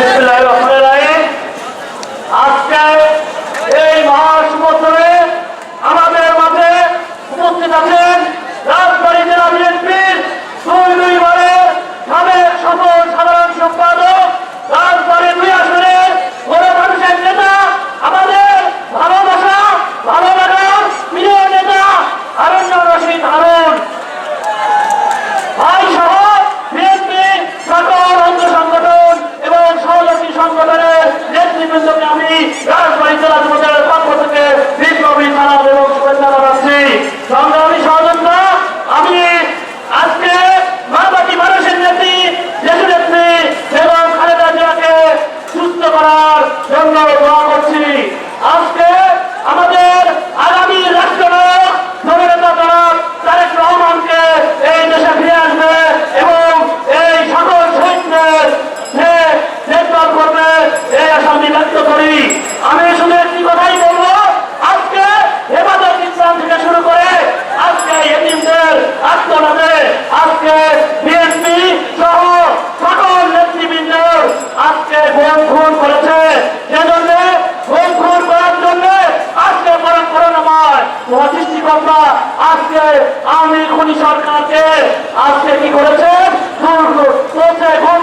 Yeah. জন্য দোয়া করছি আজকে আমাদের আগামী রাষ্ট্রনায়ক জননেতা জনাব তারেক রহমানকে এই দেশে ফিরে আসবে এবং এই সকল শহীদদের সে দেখভাল করবে, এই আশা আমি ব্যক্ত করি। আমি শুধু সৃষ্টিকর্তা আজকে আমি খনি সরকারকে আজকে কি করেছে? করেছে